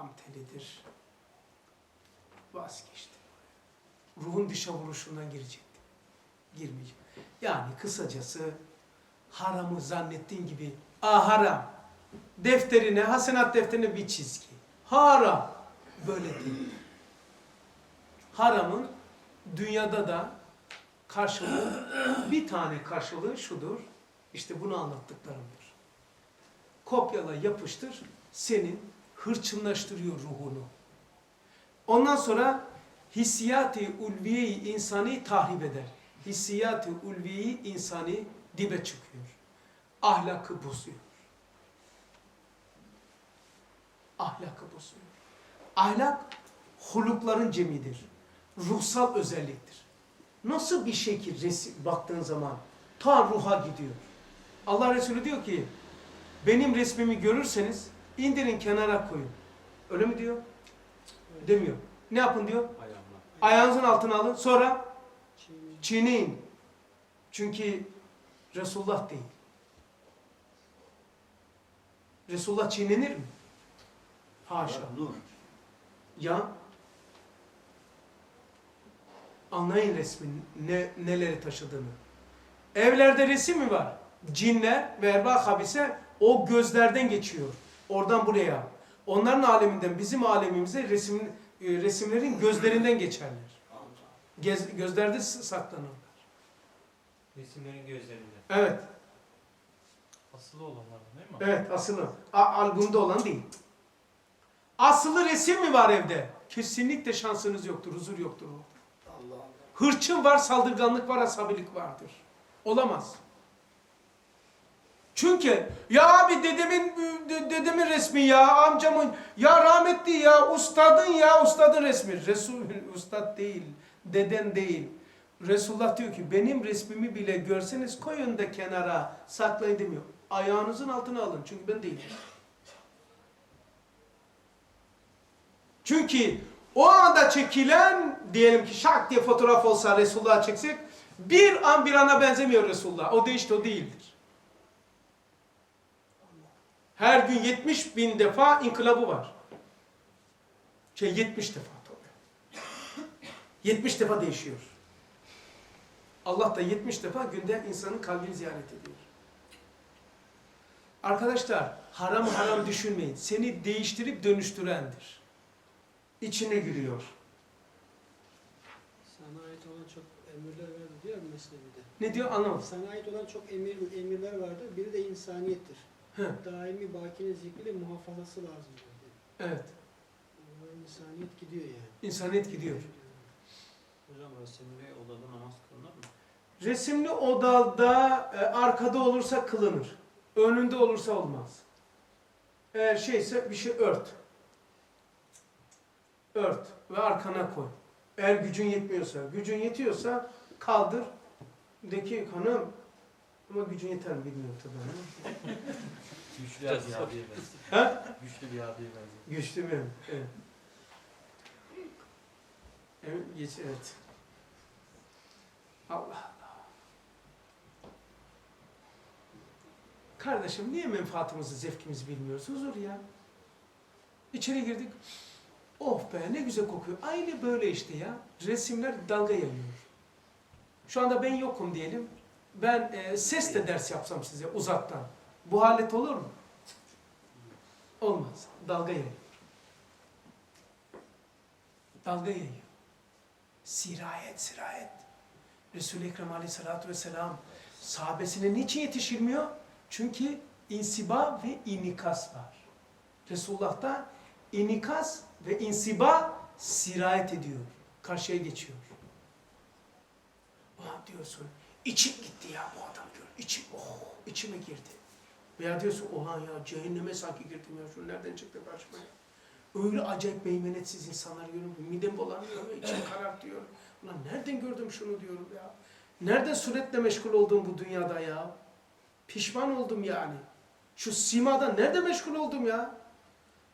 tam telidir. Vazgeçtim. Ruhun dışa vuruşundan girecektim. Girmeyeceğim. Yani kısacası haramı zannettiğin gibi ah haram. Defterine, hasenat defterine bir çizgi. Haram. Böyle değil. Haramın dünyada da karşılığı, bir tane karşılığı şudur. İşte bunu anlattıklarımdır. Kopyala, yapıştır, senin hırçınlaştırıyor ruhunu. Ondan sonra hissiyat-ı ulviye-i insani tahrip eder. Hissiyat-ı ulviye-i insani dibe çıkıyor. Ahlakı bozuyor. Ahlakı bozuyor. Ahlak hulukların cemidir. Ruhsal özelliktir. Nasıl bir şekil resim baktığın zaman ta ruha gidiyor. Allah Resulü diyor ki benim resmimi görürseniz indirin kenara koyun. Öyle mi diyor? Demiyor. Ne yapın diyor? Ayağınızın altına alın. Sonra Çiğneyin. Çünkü Resulullah değil. Resulullah çiğnenir mi? Haşa. Ya anlayın resmin ne, neleri taşıdığını. Evlerde resim mi var? Cinler ve erba habise o gözlerden geçiyor. Oradan buraya. Onların aleminden bizim alemimize resim, e, resimlerin gözlerinden geçerler. Gez, gözlerde saklanırlar. Resimlerin gözlerinde. Evet, Asılı olanlar değil mi? evet asılı. A- albümde olan değil. Asılı resim mi var evde? Kesinlikle şansınız yoktur, huzur yoktur o. Allah Allah. Hırçın var, saldırganlık var, asabilik vardır. Olamaz. Çünkü ya abi dedemin de- dedemin resmi ya amcamın ya rahmetli ya ustadın ya ustadın resmi. Resul ustad değil, deden değil. Resulullah diyor ki benim resmimi bile görseniz koyun da kenara saklayın demiyor. Ayağınızın altına alın çünkü ben değilim. Çünkü o anda çekilen diyelim ki şak diye fotoğraf olsa Resulullah çeksek bir an bir ana benzemiyor Resulullah. O değişti o değildir. Her gün 70 bin defa inkılabı var. Şey 70 defa tabii. 70 defa değişiyor. Allah da 70 defa günde insanın kalbini ziyaret ediyor. Arkadaşlar haram haram düşünmeyin. Seni değiştirip dönüştürendir. İçine giriyor. Sana ait olan çok emirler vardır diyor Mesnevi'de. Ne diyor anlamadım. Sana ait olan çok emir, emirler vardır. Biri de insaniyettir. Heh, Daimi bakine zikriyle muhafazası lazım diyor. evet. O insaniyet gidiyor yani. İnsaniyet gidiyor. Hocam resimli odada namaz kılınır mı? Resimli odalda e, arkada olursa kılınır. Önünde olursa olmaz. Eğer şeyse bir şey ört. Ört ve arkana koy. Eğer gücün yetmiyorsa, gücün yetiyorsa kaldır. De ki hanım ama gücün yeter mi bilmiyorum tabii. Güçlü bir abiye benziyor. Ha? Güçlü bir abiye benziyor. Güçlü mü? Evet. Evet, geç, evet. Allah Allah. Kardeşim niye menfaatimizi, zevkimizi bilmiyoruz? Huzur ya. İçeri girdik. Of be ne güzel kokuyor. Aynı böyle işte ya. Resimler dalga yayıyor. Şu anda ben yokum diyelim. Ben e, sesle ders yapsam size uzaktan. Bu halet olur mu? Olmaz. Dalga yayıyor. Dalga yayıyor. Sirayet, sirayet. Resul-i Ekrem aleyhissalatü vesselam sahabesine niçin yetişilmiyor? Çünkü insiba ve inikas var. Resulullah'ta inikas ve insiba sirayet ediyor. Karşıya geçiyor. Ulan diyorsun, içim gitti ya bu adam diyor. İçim, oh, içime girdi. Veya diyorsun, oha ya cehenneme sanki girdim ya. Şu nereden çıktı karşıma ya? Öyle acayip meymenetsiz insanlar görüyorum. Midem bulanıyor, içim karartıyor. Ulan nereden gördüm şunu diyorum ya. Nereden suretle meşgul oldum bu dünyada ya? Pişman oldum yani. Şu simadan nerede meşgul oldum ya?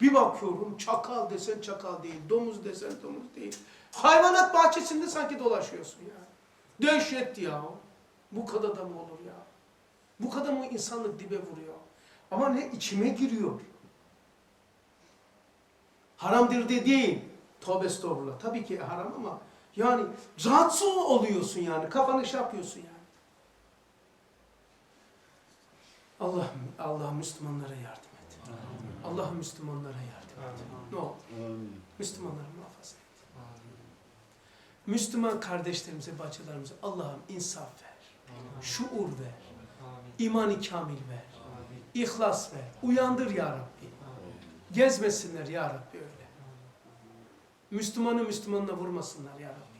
Bir bakıyorum çakal desen çakal değil, domuz desen domuz değil. Hayvanat bahçesinde sanki dolaşıyorsun ya. Dehşet ya. Bu kadar da mı olur ya? Bu kadar mı insanlık dibe vuruyor? Ama ne içime giriyor. Haramdır de değil. Tövbe estağfurullah. Tabii ki haram ama yani rahatsız oluyorsun yani. Kafanı şey yapıyorsun yani. Allah Allah Müslümanlara yardım et. Allah Müslümanlara yardım et. Ne olur. Müslümanları muhafaza et. Müslüman kardeşlerimize, bacılarımıza Allah'ım insaf ver. Şuur ver. imanı kamil ver. İhlas ver. Uyandır ya Rabbi. Gezmesinler ya Rabbi öyle. Müslümanı Müslümanla vurmasınlar ya Rabbi.